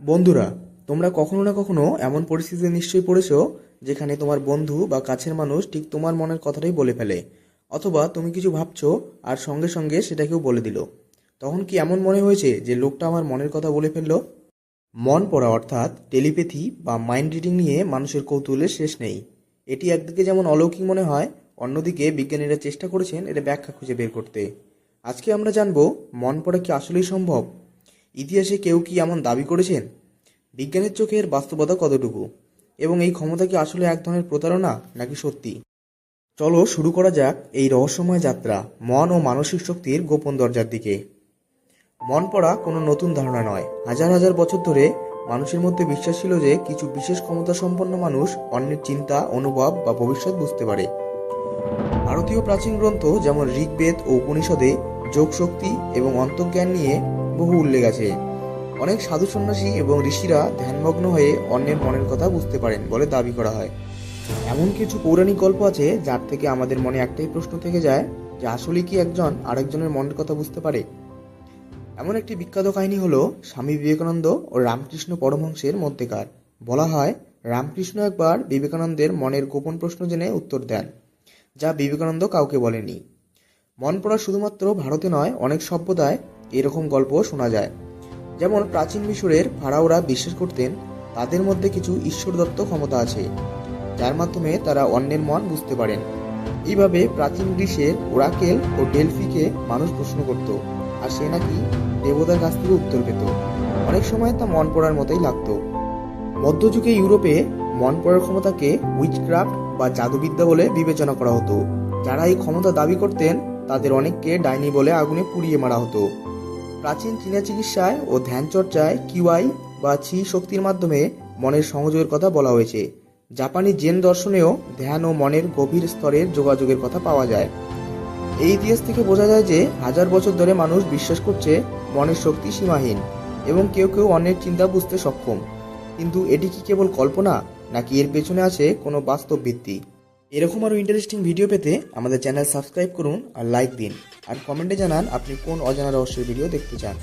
বন্ধুরা, তোমরা কখনো না কখনো এমন পরিস্থিতিতে নিশ্চয়ই পড়েছো যেখানে তোমার বন্ধু বা কাছের মানুষ ঠিক তোমার মনের কথাটাই বলে ফেলে, অথবা তুমি কিছু ভাবছ আর সঙ্গে সঙ্গে সেটাকেও বলে দিল। তখন কি এমন মনে হয়েছে যে লোকটা আমার মনের কথা বলে ফেলল? মন পড়া অর্থাৎ টেলিপ্যাথি বা মাইন্ড রিডিং নিয়ে মানুষের কৌতূহলের শেষ নেই। এটি একদিকে যেমন অলৌকিক মনে হয়, অন্যদিকে বিজ্ঞানীরা চেষ্টা করেছেন এটা ব্যাখ্যা খুঁজে বের করতে। আজকে আমরা জানব, মন পড়া কি আসলেই সম্ভব? ইতিহাসে কেউ কি এমন দাবি করেছেন? বিজ্ঞানের চোখের বাস্তবতা কতটুকু? এবং এই ক্ষমতা কি আসলে এক ধরনের প্রতারণা নাকি সত্যি? চলো শুরু করা যাক এই রহস্যময় যাত্রা, মন ও মানসিক শক্তির গোপন দরজার দিকে। মন পড়া কোনো নতুন ধারণা নয়। হাজার হাজার বছর ধরে মানুষের মধ্যে বিশ্বাস ছিল যে কিছু বিশেষ ক্ষমতা সম্পন্ন মানুষ অন্যের চিন্তা, অনুভব বা ভবিষ্যৎ বুঝতে পারে। ভারতীয় প্রাচীন গ্রন্থ যেমন ঋগ্বেদ ও উপনিষদে যোগ শক্তি এবং অন্তর্জ্ঞান নিয়ে বহু উল্লেখ আছে। অনেক সাধু সন্ন্যাসী এবং ঋষিরা ধ্যানমগ্ন হয়ে অন্যের মনের কথা বুঝতে পারেন বলে দাবি করা হয়। এমন কিছু পৌরাণিক গল্প আছে, যার থেকে আমাদের মনে একটাই প্রশ্ন থেকে যায় যে আসলে কি একজন আরেকজনের মনের কথা বুঝতে পারে? এমন একটি বিখ্যাত কাহিনী হলো স্বামী বিবেকানন্দ ও রামকৃষ্ণ পরমহংসের মধ্যেকার। বলা হয়, রামকৃষ্ণ একবার বিবেকানন্দের মনের গোপন প্রশ্ন জেনে উত্তর দেন, যা বিবেকানন্দ কাউকে বলেনি মন পড়া শুধুমাত্র ভারতে নয়, অনেক সভ্যতায় এরকম গল্প শোনা যায়। যেমন প্রাচীন মিশরের ফারাওরা বিশ্বাস করতেন, তাদের মধ্যে কিছু ঈশ্বরদত্ত ক্ষমতা আছে, যার মাধ্যমে তারা অন্যের মন বুঝতে পারেন। এইভাবে প্রাচীন গ্রীসের ওরাকেল ও ডেলফিকে মানুষ প্রশ্ন করত, আর সে নাকি দেবতার কাছ থেকে উত্তর পেত। অনেক সময় তা মন পড়ার মতোই লাগতো। মধ্যযুগে ইউরোপে মন পড়ার ক্ষমতাকে উইচক্রাফট বা জাদুবিদ্যা বলে বিবেচনা করা হতো। যারা এই ক্ষমতা দাবি করতেন, তাদের অনেককে ডাইনি বলে আগুনে পুড়িয়ে মারা হতো। প্রাচীন চীনা চিকিৎসায় ও ধ্যান চর্চায় কিওয়াই বা ছি শক্তির মাধ্যমে মনের সংযোগের কথা বলা হয়েছে। জাপানি জেন দর্শনেও ধ্যান ও মনের গভীর স্তরের যোগাযোগের কথা পাওয়া যায়। এই ইতিহাস থেকে বোঝা যায় যে হাজার বছর ধরে মানুষ বিশ্বাস করছে মনের শক্তি সীমাহীন এবং কেউ কেউ অন্যের চিন্তা বুঝতে সক্ষম। কিন্তু এটি কি কেবল কল্পনা, নাকি এর পেছনে আছে কোনো বাস্তব ভিত্তি? এরকম আরও ইন্টারেস্টিং ভিডিও পেতে আমাদের চ্যানেল সাবস্ক্রাইব করুন আর লাইক দিন। আর কমেন্টে জানান আপনি কোন অজানা রহস্যের ভিডিও দেখতে চান।